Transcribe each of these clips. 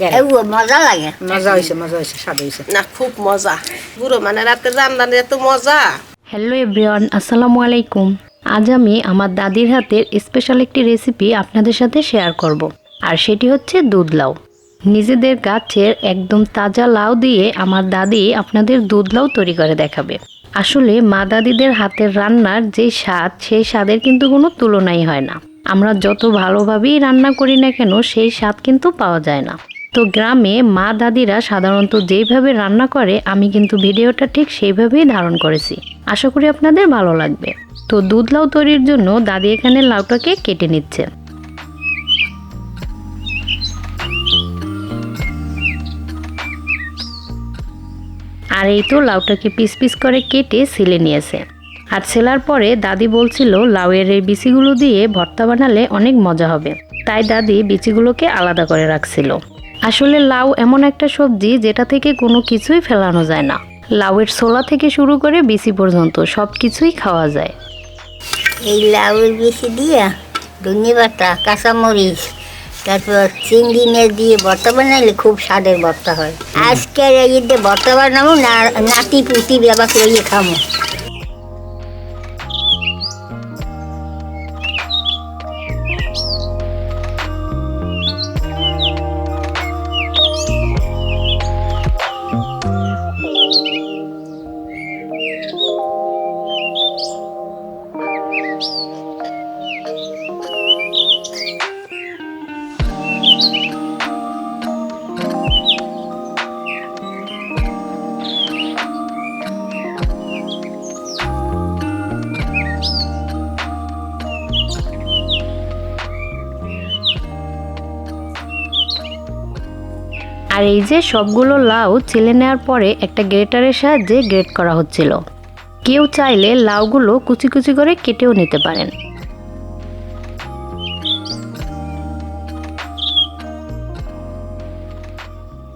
কেন? এগুলো মজা লাগে। মজা হয়েছে মজা হয়েছে স্বাদ হয়েছে না খুব মজা। বুড়ো মানে এত মজা। হ্যালো এভরিওয়ান আসসালামু আলাইকুম। আজ আমি আমার দাদির হাতের স্পেশাল একটি রেসিপি আপনাদের সাথে শেয়ার করব। আর সেটি হচ্ছে দুধ লাউ নিজেদের গাছের একদম তাজা লাউ দিয়ে আমার দাদি আপনাদের দুধ লাউ তৈরি করে দেখাবে। আসলে মা দাদিদের হাতের রান্নার যে স্বাদ সেই স্বাদের কিন্তু কোনো তুলনাই হয় না। আমরা যত ভালোভাবেই রান্না করি না কেন সেই স্বাদ কিন্তু পাওয়া যায় না। তো গ্রামে মা দাদিরা সাধারণত যেইভাবে রান্না করে, আমি কিন্তু ভিডিওটা ঠিক সেইভাবেই ধারণ করেছি। আশা করি আপনাদের ভালো লাগবে। তো দুধ লাউ তৈরির জন্য দাদি এখানে লাউটাকে কেটে নিচ্ছে। আর এই তো লাউটাকে পিস পিস করে কেটে সিলে নিয়েছে। আর ছেলার পরে দাদি বলছিল, লাউয়ের এই বিচিগুলো দিয়ে ভর্তা বানালে অনেক মজা হবে। তাই দাদি বিচিগুলোকে আলাদা করে রাখছিল। আসলে লাউ এমন একটা সবজি যেটা থেকে কোনো কিছুই ফেলানো যায় না। লাউয়ের ছোলা থেকে শুরু করে বিচি পর্যন্ত সব কিছুই খাওয়া যায়। এই লাউয়ের বেশি দিয়ে ধনে পাতা কাঁচামরিচ তারপর চিংড়ি মেজ দিয়ে ভর্তা বানাইলে খুব স্বাদের ভর্তা হয়। আজকের এই যে ভর্তা বানাবো না নাতি পুতি ব্যবহার করে খামো। আর এই যে সবগুলো লাউ ছিলে নেওয়ার পরে একটা গ্রেটারের সাহায্যে গ্রেট করা হচ্ছিল। কেউ চাইলে লাউগুলো কুচি কুচি করে কেটেও নিতে পারেন।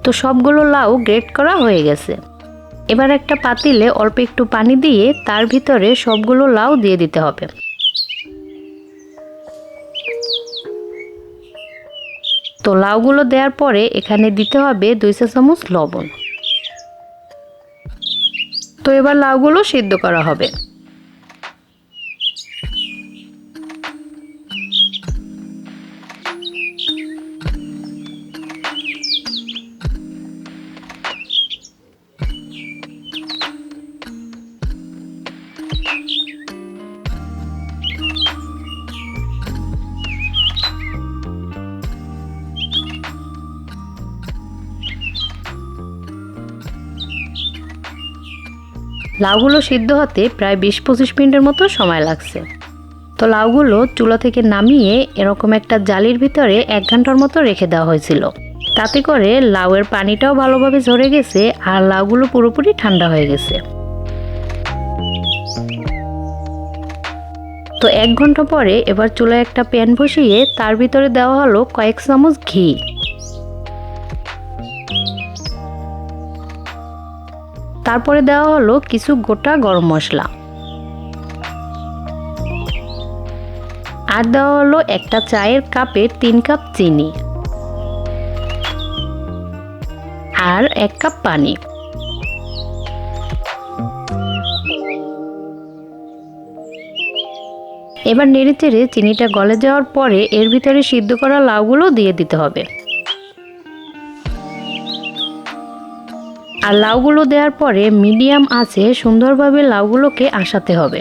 তো সবগুলো লাউ গ্রেট করা হয়ে গেছে। এবার একটা পাতিলে অল্প একটু পানি দিয়ে তার ভিতরে সবগুলো লাউ দিয়ে দিতে হবে। তো লাউগুলো দেওয়ার পরে এখানে দিতে হবে দুই চা চামচ লবণ। তো এবার লাউগুলো সিদ্ধ করা হবে। লাউগুলো সিদ্ধ হতে প্রায় বিশ পঁচিশ মিনিটের মতো সময় লাগছে। তো লাউগুলো চুলা থেকে নামিয়ে এরকম একটা জালির ভিতরে এক ঘণ্টার মতো রেখে দেওয়া হয়েছিল। তাতে করে লাউয়ের পানিটাও ভালোভাবে ঝরে গেছে আর লাউগুলো পুরোপুরি ঠান্ডা হয়ে গেছে। তো এক ঘণ্টা পরে এবার চুলায় একটা প্যান বসিয়ে তার ভিতরে দেওয়া হলো কয়েক চামচ ঘি। তারপরে দেওয়া হলো কিছু গোটা গরম মশলা। আর দেওয়া হলো একটা চায়ের কাপে তিন কাপ চিনি। আর এক কাপ পানি। এবার নেড়ে চেড়ে চিনিটা গলে যাওয়ার পরে এর ভিতরে সিদ্ধ করা লাউগুলো দিয়ে দিতে হবে। আর লাউগুলো দেওয়ার পরে মিডিয়াম আছে, সুন্দরভাবে লাউগুলোকে আসাতে হবে।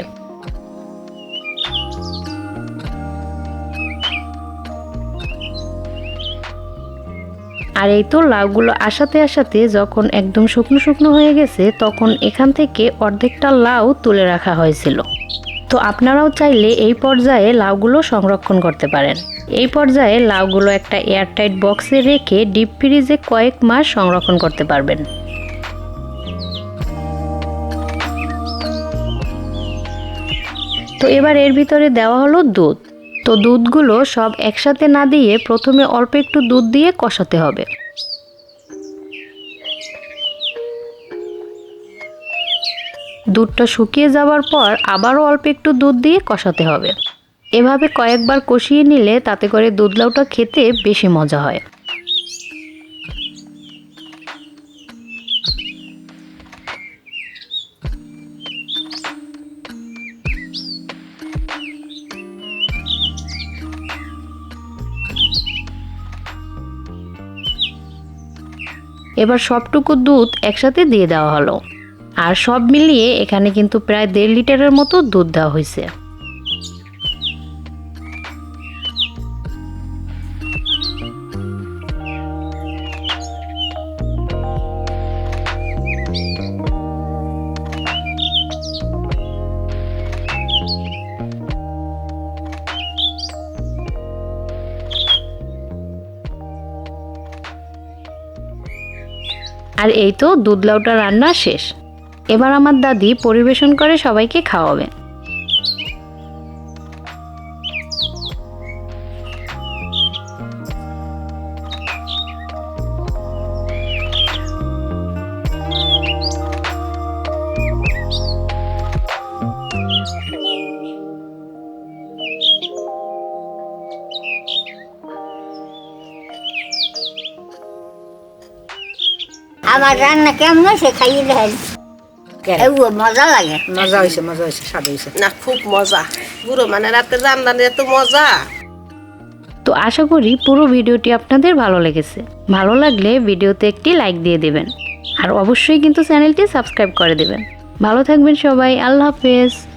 আর এই তো লাউগুলো আসাতে আসাতে যখন একদম শুকনো শুকনো হয়ে গেছে, তখন এখান থেকে অর্ধেকটা লাউ তুলে রাখা হয়েছিল। তো আপনারাও চাইলে এই পর্যায়ে লাউগুলো সংরক্ষণ করতে পারেন। এই পর্যায়ে লাউগুলো একটা এয়ারটাইট বক্সে রেখে ডিপ ফ্রিজে কয়েক মাস সংরক্ষণ করতে পারবেন। তো এবার এর ভিতরে দেওয়া হলো দুধ। তো দুধগুলো সব একসাথে না দিয়ে প্রথমে অল্প একটু দুধ দিয়ে কষাতে হবে। দুধটা শুকিয়ে যাওয়ার পর আবারও অল্প একটু দুধ দিয়ে কষাতে হবে। এভাবে কয়েকবার কষিয়ে নিলে তাতে করে দুধ লাউটা খেতে বেশি মজা হয়। এবার সবটুকু দুধ একসাথে দিয়ে দেওয়া হলো। আর সব মিলিয়ে এখানে কিন্তু প্রায় দেড় লিটারের মতো দুধ দেওয়া হয়েছে। আর এই তো দুধ লাউটা রান্না শেষ। এবার আমার দাদি পরিবেশন করে সবাইকে খাওয়াবে। আমার রান্না কেমন হয়েছে খাইয়ে? এও মজা লাগে। মজা হয়েছে মজা হয়েছে স্বাদ হয়েছে না খুব মজা। বুড়ো মানে রাতে রান্নার এত মজা। তো আশা করি পুরো ভিডিওটি আপনাদের ভালো লেগেছে। ভালো লাগলে ভিডিওতে একটি লাইক দিয়ে দেবেন। আর অবশ্যই কিন্তু চ্যানেলটি সাবস্ক্রাইব করে দেবেন। ভালো থাকবেন সবাই আল্লাহ হাফেজ।